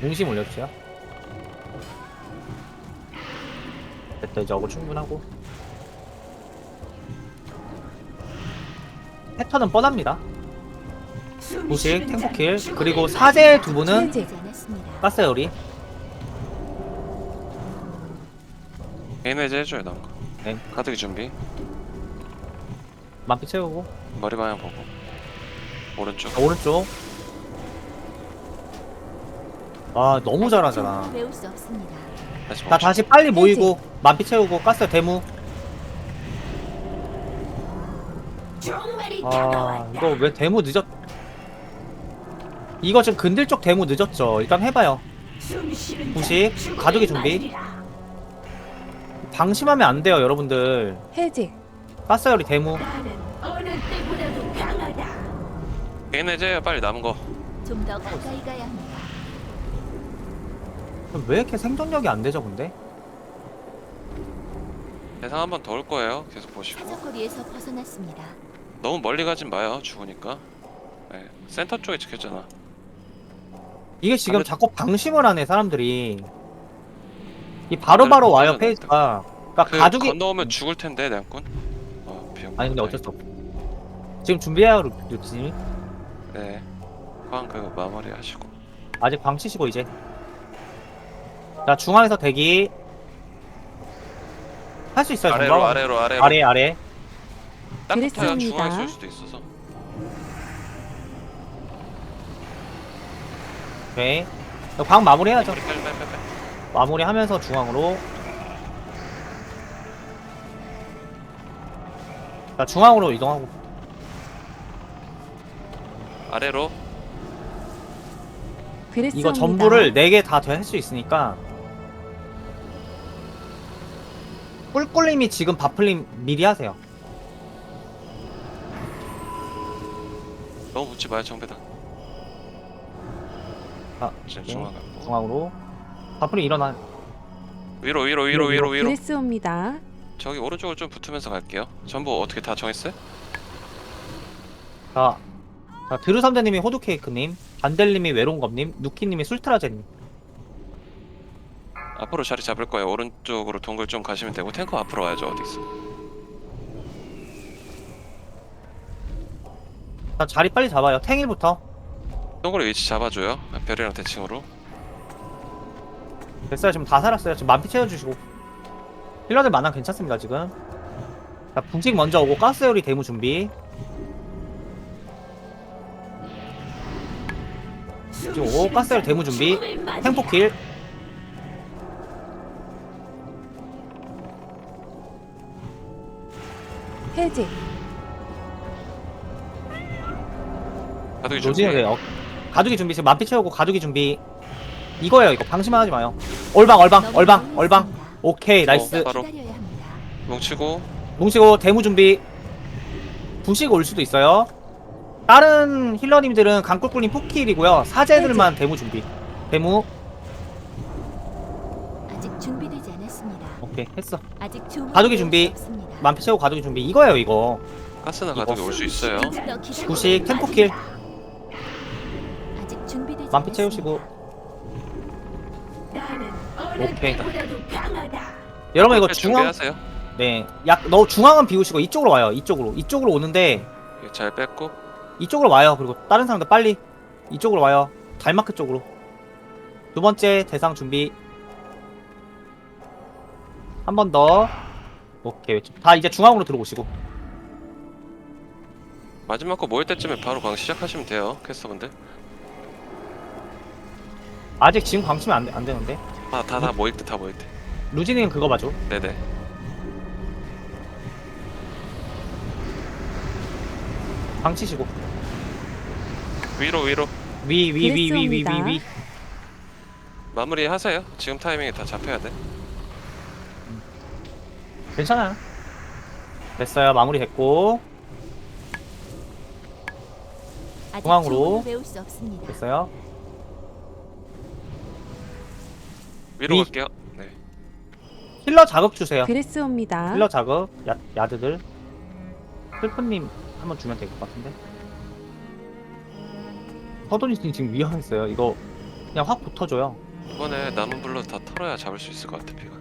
중심 올려주세요. 됐다 이제 어거 충분하고 패턴은 뻔합니다. 무식, 템포킬 그리고 사제 두 분은. 가스 요리 개인 해제 해줘요 거 네. 가득이 준비 만피 채우고 머리 방향 보고 오른쪽 자, 오른쪽 아 너무 잘하잖아. 배울 수 없습니다. 다시 자 멈춰 다시 빨리 모이고 만피 채우고 가스 대무 아 이거 왜 대무 늦었? 이거 지금 근딜 쪽 대무 늦었죠. 일단 해봐요. 무식 가두기 준비. 방심하면 안 돼요 여러분들. 해제. 가스요리 대무 개인 해제해요. 빨리 남은 거. 좀 더 가까이 가야 합니다. 왜 이렇게 생존력이 안 되죠 근데? 대상 한 번 더 올 거예요. 계속 보시고. 사정거리에서 벗어났습니다. 너무 멀리 가진 마요 죽으니까. 네. 센터 쪽에 지켰잖아. 이게 지금 근데- 자꾸 방심을 하네 사람들이. 이 바로바로 못 와요. 페이지가. 그러니까 그 가죽이 건너오면 죽을 텐데 내군 어, 비용 아니 근데 어쩔 수 없어. 지금 준비해요 루- 루치님. 네. 호황 그 마무리 하시고. 아직 방치시고 이제 자 중앙에서 대기. 할 수 있어요 아래로 정말. 아래로 아래로. 아래 아래. 딱 붙어야 그랬습니다. 중앙에 쏠 수도 있어서. 오케이. 방 마무리 해야죠. 빨리 빨리 빨리 빨리. 마무리 하면서 중앙으로. 자 중앙으로 이동하고. 아래로. 그랬습니다. 이거 전부를 4개 다할수 있으니까 꿀꿀님이 지금 바플님 미리 하세요. 너무 붙지 마요 정배다. 아, 지금 오케이. 중앙 갖고 중앙으로. 바플님 일어나. 위로 위로 위로 위로 위로. 그랬습니다. 저기 오른쪽으로 좀 붙으면서 갈게요. 전부 어떻게 다 정했어요? 자, 자 드루 삼대님이 호두케이크님 반델님이 외로운검님 누키님이 술트라제님 앞으로 자리 잡을 거예요. 오른쪽으로 동굴 좀 가시면 되고 탱커 앞으로 와야죠 어디 있어. 자 자리 빨리 잡아요. 탱일부터. 동굴 위치 잡아줘요. 별이랑 대칭으로. 됐어요. 지금 다 살았어요. 지금 만피 채워주시고. 힐러들 만남 괜찮습니다 지금. 자 붕직 먼저 오고 가스 요리 대무 준비. 지금 오고 가스 요리 대무 준비. 탱포킬 해제. 가득이 준비. 노진이 어, 가두기 준비. 지금 만피 채우고 가두기 준비. 이거예요 이거. 방심만 하지 마요. 얼방 얼방 얼방 얼방. 오케이 나이스. 어, 바로. 기다려야 합니다. 뭉치고. 뭉치고 대무 준비. 부식 올 수도 있어요. 다른 힐러님들은 강꿀꿀님 포킬이고요. 사제들만 대무 준비. 대무. 아직 준비되지 않았습니다. 오케이 했어. 아직 주문 가두기 준비. 없습니다. 만피 채우고 가두기 준비 이거예요 이거 가스나. 가득이 올 수 있어요. 부식 템포킬 아직 준비되지 만피. 채우시고 오케이 여러분 이거 중앙 준비하세요 네약 너 중앙은 비우시고 이쪽으로 와요 이쪽으로 이쪽으로 오는데 이렇게 잘 뺐고 이쪽으로 와요. 그리고 다른 사람들 빨리 이쪽으로 와요. 달마크 쪽으로. 두 번째 대상 준비. 한 번 더. 오케이. 다 이제 중앙으로 들어오시고. 마지막 거 모일 때쯤에 바로 방 시작하시면 돼요 캐스터분들 아직 지금 광치면 안, 돼- 안 되는데. 다다 다 모일 때 다 모일 때 루지님 그거 봐줘. 네네 방치시고. 위로 위로 위, 위, 위, 위, 위, 위, 위. 그랬습니다. 마무리 하세요 지금 타이밍에 다 잡혀야 돼 괜찮아요. 됐어요. 마무리 됐고. 아직 중앙으로. 주문을 배울 수 없습니다. 됐어요. 위로 위. 갈게요 네 힐러 자극 주세요. 그랬습니다. 힐러 자극. 야, 야드들. 슬픈님 한번 주면 될 것 같은데. 서돈이 지금 위험했어요. 이거 그냥 확 붙어줘요. 이번에 남은 블루 다 털어야 잡을 수 있을 것 같아 피가.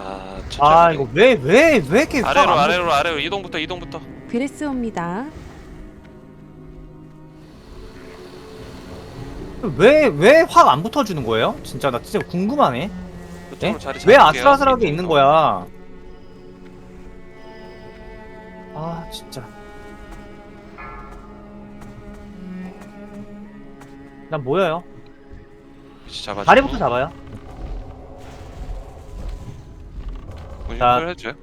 아아 천천히. 이거 왜 왜 왜 이렇게 확 아래로 안 아래로 아래로 이동부터 이동부터. 그레스 옵니다. 왜왜 확 안 붙어주는 거예요? 진짜 나 진짜 궁금하네. 그쪽으로 네? 자리 왜 잡을게요. 아슬아슬하게 있는. 거야? 아 진짜. 난 뭐예요? 위치 잡아주고. 다리부터 잡아요. 자. 운영을 해줘요.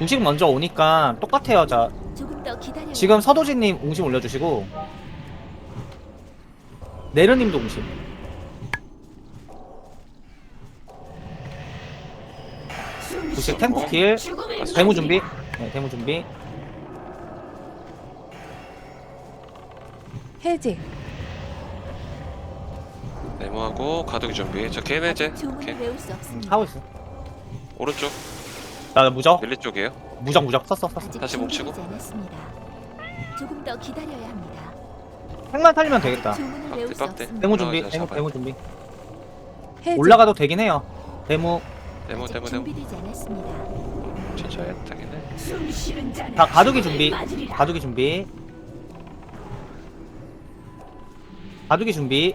음식 먼저 오니까 똑같아요. 자 조금 더 기다려. 지금 서도진님 웅심 올려주시고 네르님도 웅심. 부식 템포 킬 대무 준비. 네, 대무 준비. 해제. 네모하고 가두기 준비. 저 걔네제. 아직 주문을 오케이. 외울 수 없습니다. 하고 있어. 오른쪽 나 무적, 밀리 쪽이에요. 무적, 무적 썼어, 썼어. 아직 다시 않았습니다. 조금 더 기다려야 합니다. 핵만 살리면 되겠다. 주문을 외울 수 빡대, 빡대. 없습니다. 올라가자, 준비, 대무, 잡아요. 대무 준비. 해제. 올라가도 되긴 해요. 네모 아직 네모 네모. 준비되지 않았습니다. 천천히. 다 가두기 준비. 가두기 준비. 가두기 준비.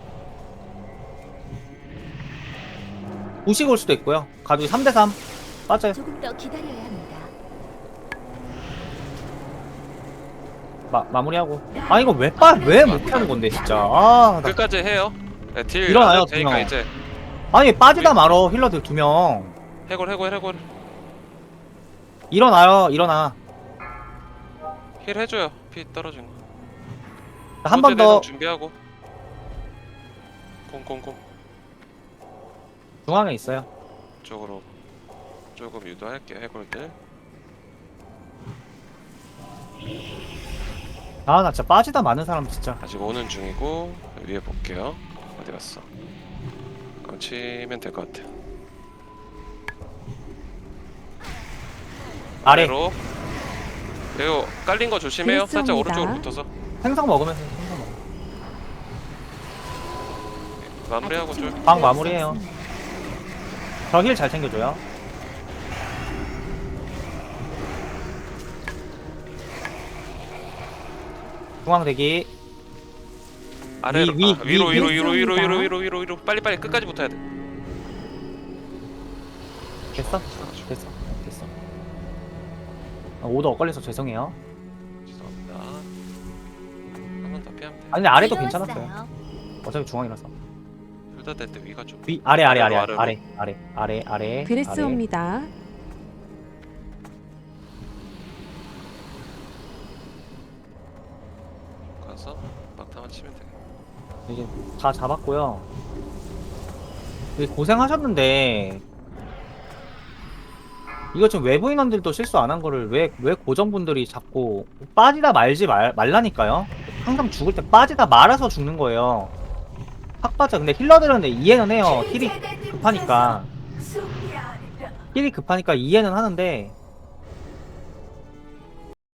우식 올 수도 있고요. 가두기 3대3. 빠져요. 조금 더 기다려야 합니다. 마, 마무리하고. 아, 이거 왜 빠, 왜 못 하는 건데, 진짜. 아, 나, 끝까지 해요. 네, 딜 일어나요, 안 해도 되니까 두 명. 이제 아니, 빠지다 말어, 힐러들 두 명. 해골 해골 해골 일어나요, 일어나. 힐 해줘요. 피 떨어진 거. 한 번 번째 대상 더 준비하고. 공공공 중앙에 있어요. 쪽으로 조금 유도할게요. 해골들. 아, 나 진짜 빠지다 많은 사람 진짜. 아직 오는 중이고 위에 볼게요. 어디 갔어? 그럼 치면 될 것 같아요. 아래. 그리고 깔린 거 조심해요. 살짝 그렇습니다. 오른쪽으로 붙어서 생성 먹으면서 생성 먹어. 마무리하고 아직 좀. 주문을 방 외울 수 마무리해요. 저 힐 잘 챙겨줘요. 중앙 대기. 아래로 위, 아, 위, 위로 위, 위로 위. 위로 위로 있습니다. 위로 위로 위로 위로 빨리 빨리 끝까지 붙어야 돼. 됐어? 됐어. 됐어. 아, 오더 엇갈려서 죄송해요. 죄송합니다. 한번 더 피하면 돼. 아 근데 아래도 괜찮았어요. 어차피 중앙이라서. 둘다될때 위가 좀. 위 아래 아래 아래 아래 아래 아래 아래. 그레스 아래. 옵니다. 가서 막타만 치면 돼. 이제 다 잡았고요. 되게 고생하셨는데 이거 지금 외부 인원들도 실수 안 한 거를 왜 왜 고정분들이 자꾸 빠지다 말지 말, 말라니까요. 항상 죽을 때 빠지다 말아서 죽는 거예요. 확 빠져. 근데 힐러들은 이해는 해요. 힐이 급하니까. 힐이 급하니까 이해는 하는데